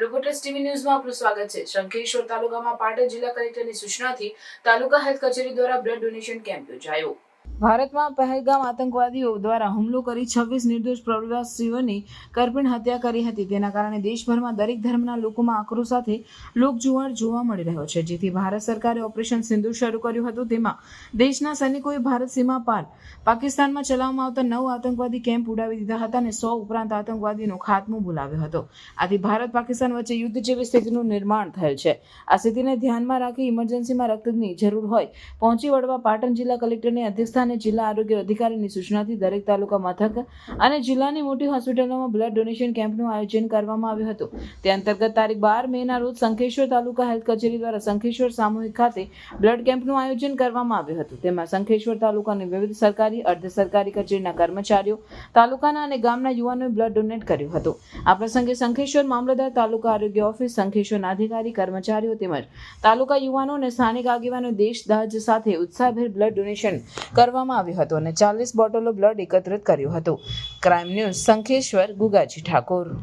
Reporters TV ન્યૂઝમાં આપનું સ્વાગત છે. શંખેશ્વર તાલુકામાં પાટણ જિલ્લા કલેક્ટરની સૂચનાથી તાલુકા હેલ્થ કચેરી દ્વારા બ્લડ ડોનેશન કેમ્પ યોજાયો. ભારતમાં પહેલગામ આતંકવાદીઓ દ્વારા હુમલો કરી છવ્વીસ નિર્દોષ પ્રવાસીઓની કરપીણ હત્યા કરી હતી. તેના કારણે દેશભરમાં દરેક ધર્મના લોકોમાં આક્રોશ સાથે લોકજુવાળ જોવા મળી રહ્યો છે. જેથી ભારત સરકારે ઓપરેશન સિંધુ શરૂ કર્યું હતું. તેમાં દેશના સૈનિકોએ ભારત સીમા પાર પાકિસ્તાનમાં ચલાવવામાં આવતા નવ આતંકવાદી કેમ્પ ઉડાવી દીધા હતા અને સો ઉપરાંત આતંકવાદીનો ખાત્મો બોલાવ્યો હતો. આથી ભારત પાકિસ્તાન વચ્ચે યુદ્ધ જેવી સ્થિતિનું નિર્માણ થયેલ છે. આ સ્થિતિને ધ્યાનમાં રાખી ઇમરજન્સીમાં રક્તની જરૂર હોય પહોંચી વળવા પાટણ જિલ્લા કલેક્ટરની અધ્યક્ષસ્થાને જિલ્લા આરોગ્ય અધિકારીની સૂચનાથી દરેક તાલુકા મથક અને જિલ્લાની મોટી હોસ્પિટલોમાં બ્લડ ડોનેશન કેમ્પનું આયોજન કરવામાં આવ્યું હતું. તે અંતર્ગત તારીખ બાર મેના રોજ સંખેશ્વર તાલુકા હેલ્થ કચેરી દ્વારા સંખેશ્વર સામૂહિક ખાતે બ્લડ કેમ્પનું આયોજન કરવામાં આવ્યું હતું. તેમાં સંખેશ્વર તાલુકાની વિવિધ સરકારી, અર્ધ સરકારી કચેરીના કર્મચારીઓ, તાલુકાના અને ગામના યુવાનોએ બ્લડ ડોનેટ કર્યું હતું. આ પ્રસંગે સંખેશ્વર મામલતદાર, તાલુકા આરોગ્ય ઓફિસ સંખેશ્વરના અધિકારી, કર્મચારીઓ તેમજ તાલુકા યુવાનો અને સ્થાનિક આગેવાનો દેશ દાજ સાથે ઉત્સાહભેર બ્લડ ડોનેશન કરવામાં આવ્યું હતું અને ચાલીસ બોટલો બ્લડ એકત્રિત કર્યું હતું. Crime news Shankheshwar Gugaji Thakor.